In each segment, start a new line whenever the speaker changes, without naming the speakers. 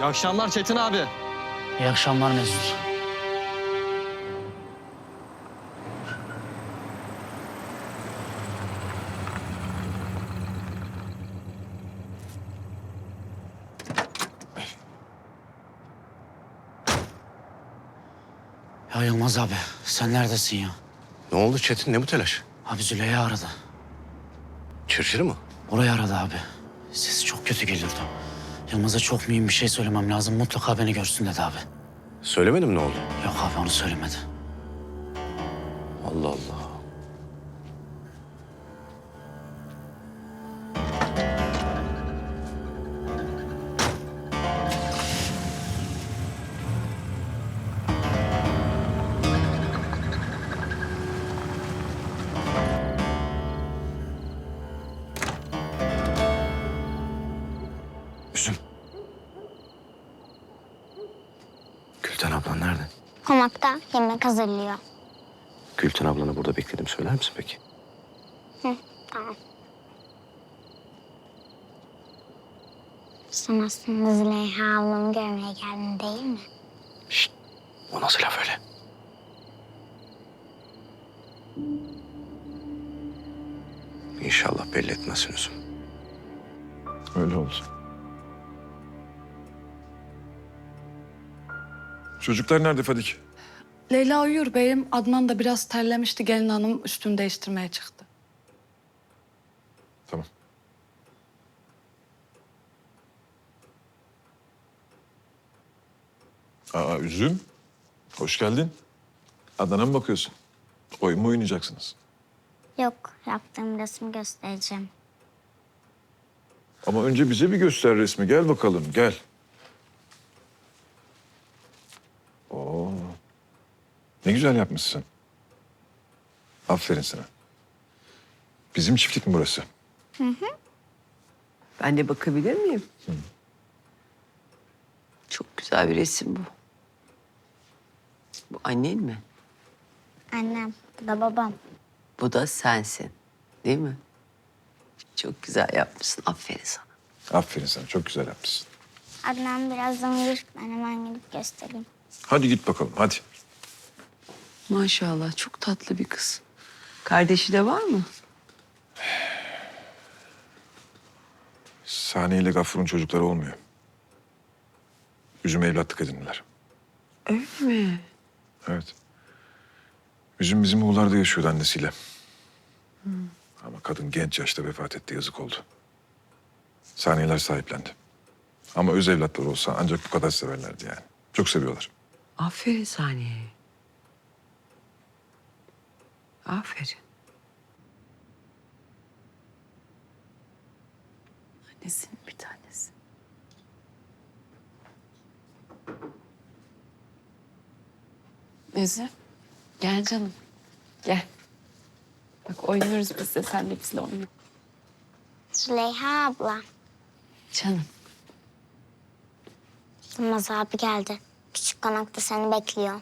İyi akşamlar Çetin abi.
İyi akşamlar Mesut. Ya Yılmaz abi sen neredesin ya?
Ne oldu Çetin? Ne bu telaş?
Abi Züleyha aradı.
Çırçırı mı?
Orayı aradı abi. Sesi çok kötü geliyordu. Yılmaz'a çok mühim bir şey söylemem lazım. Mutlaka beni görsün dedi abi.
Söylemedim ne oldu?
Yok abi onu söylemedi.
Allah Allah. Gülten ablan nerede?
Konakta yemek hazırlıyor.
Gülten ablanı burada bekledim. Söyler misin peki?
Hı, tamam. Sen aslında Züleyha ablamı görmeye geldin değil mi?
Şşt. O nasıl laf öyle? İnşallah belli etmezsin Üzüm.
Öyle olsun. Çocuklar nerede Fadik?
Leyla uyuyor beyim. Adnan da biraz terlemişti. Gelin hanım üstünü değiştirmeye çıktı.
Tamam. Aa Üzüm. Hoş geldin. Adnan'a mı bakıyorsun? Oyun mu oynayacaksınız?
Yok, yaptığım resmi göstereceğim.
Ama önce bize bir göster resmi. Gel bakalım, gel. Ne güzel yapmışsın. Aferin sana. Bizim çiftlik mi burası?
Ben de bakabilir miyim? Çok güzel bir resim bu. Bu annen mi?
Annem, bu da babam.
Bu da sensin. Değil mi? Çok güzel yapmışsın. Aferin sana.
Aferin sana, çok güzel yapmışsın.
Adnan birazdan uyur. Ben hemen gidip göstereyim.
Hadi git bakalım, hadi.
Maşallah çok tatlı bir kız. Kardeşi de var mı?
Saniye ile Gafur'un çocukları olmuyor. Üzüm evlatlık edindiler.
Öyle mi?
Evet. Üzüm bizim oğullarda yaşıyordu annesiyle. Ama kadın genç yaşta vefat etti, yazık oldu. Saniyeler sahiplendi. Ama öz evlatları olsa ancak bu kadar severlerdi yani. Çok seviyorlar.
Aferin Saniye. Aferin. Annesinin bir tanesi.
Özü, gel canım. Gel. Bak oynuyoruz biz de, sen de bizle oyna.
Züleyha abla,
Canım.
Yılmaz abi geldi. Küçük konakta seni bekliyor.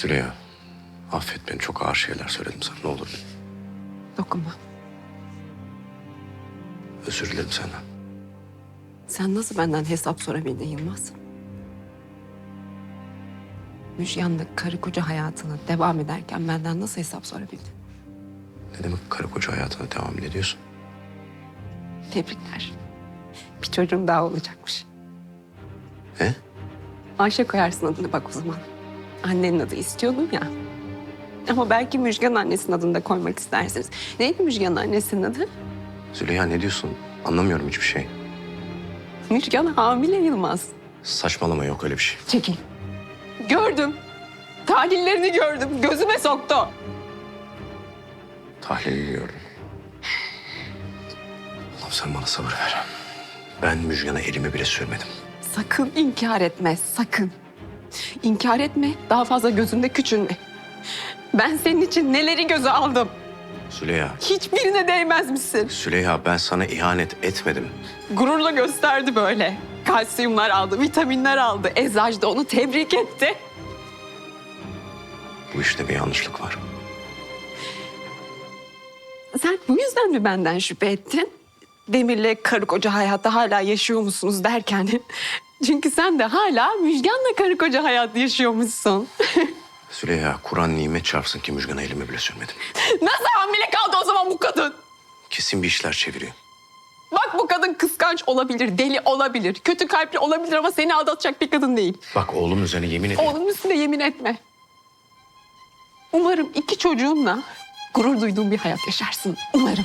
Züleyha, affet beni. Çok ağır şeyler söyledim sana. Ne olur.
Dokunma.
Özür dilerim senden.
Sen nasıl benden hesap sorabildin Yılmaz? Müjgan'la karı koca hayatına devam ederken benden nasıl hesap sorabildin?
Ne demek karı koca hayatına devam ediyorsun?
Tebrikler. Bir çocuğum daha olacakmış.
He?
Ayşe koyarsın adını bak o zaman. Annenin adı istiyordun ya. Ama belki Müjgan annesinin adını da koymak istersiniz. Neydi Müjgan'ın annesinin adı?
Züleyha ne diyorsun? Anlamıyorum hiçbir şey.
Müjgan hamile Yılmaz.
Saçmalama yok öyle bir şey.
Çekil. Gördüm. Tahlillerini gördüm. Gözüme soktu.
tahlilini gördüm. Allah'ım sen bana sabır ver. Ben Müjgan'a elimi bile sürmedim.
Sakın inkar etme, sakın. İnkar etme, daha fazla gözünde küçülme. Ben senin için neleri göze aldım.
Süleyha,
Hiçbirine değmez misin?
Süleyha ben sana ihanet etmedim.
Gururla gösterdi böyle. Kalsiyumlar aldı, vitaminler aldı. Eczacı da onu tebrik etti.
Bu işte bir yanlışlık var.
Sen bu yüzden mi benden şüphe ettin? Demir'le karı koca hayatta hala yaşıyor musunuz derken. Çünkü sen de hala Müjgan'la karı koca hayat yaşıyormuşsun.
Süleyha, Kur'an nimet çarpsın ki Müjgan'a elimi bile sürmedim.
Nasıl hamile kaldı o zaman bu kadın?
Kesin bir işler çeviriyor.
Bak bu kadın kıskanç olabilir, deli olabilir, kötü kalpli olabilir ama seni aldatacak bir kadın değil.
Bak oğlum üzerine yemin ediyorum.
Oğlum üstüne yemin etme. Umarım iki çocuğunla gurur duyduğun bir hayat yaşarsın. Umarım.